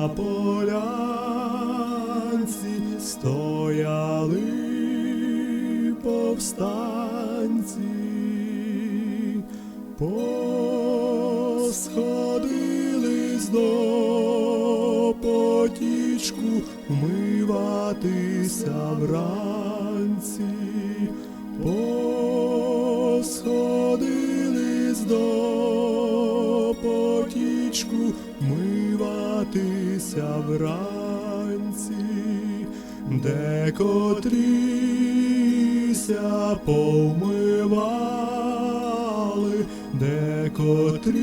на полянці стояли повстанці, посходились до потічку вмиватися вранці. Посходились до потічку миватися вранці, де котріся повмивали, де котрі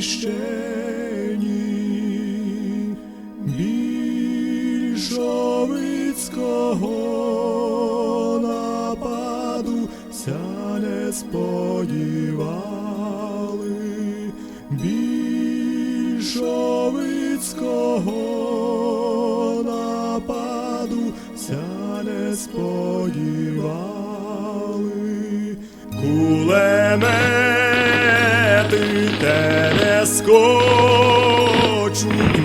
ще ні. Більшовицького нападу ся не сподівали. Більшовицького нападу ся не сподівали. Кулемети те не скочуть,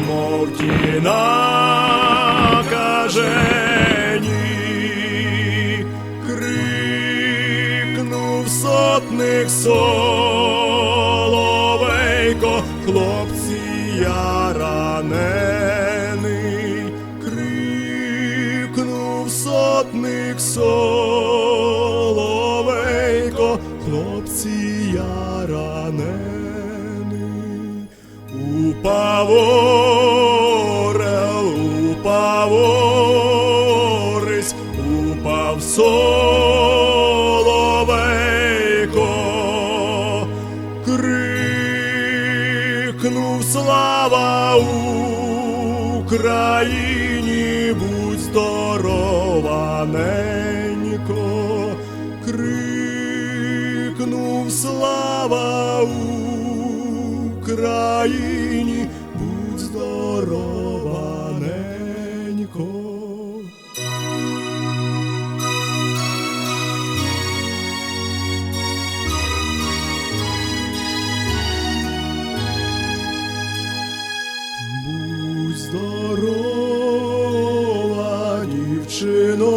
мов ті накажені. Крикнув сотник соловейко, хлопці я соловейко, хлопці я ранений. Упав орел, упав орись, упав соловейко, крикнув слава Україні, будь здорова, ненько, Україні, будь здорова, ненько. Будь здорова, дівчинонько,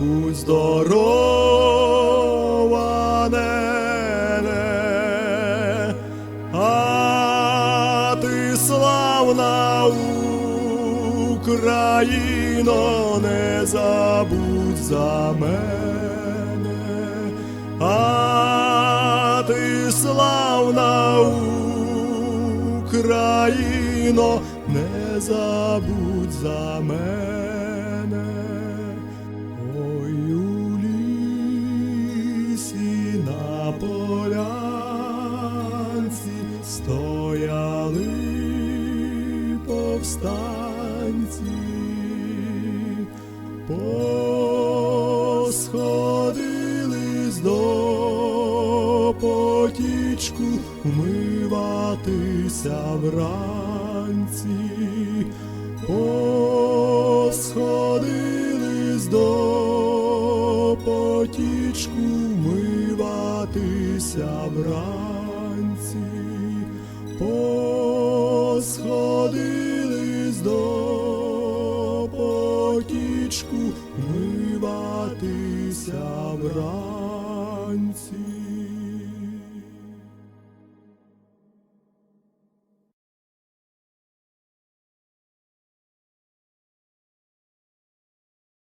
будь здорова, Україно, не забудь за мене, а ти славна Україно, не забудь за мене. Повстанці, посходились до потічку вмиватися вранці, посходились до потічку вмиватися вранці, посходились до потічку вмиватися вранці.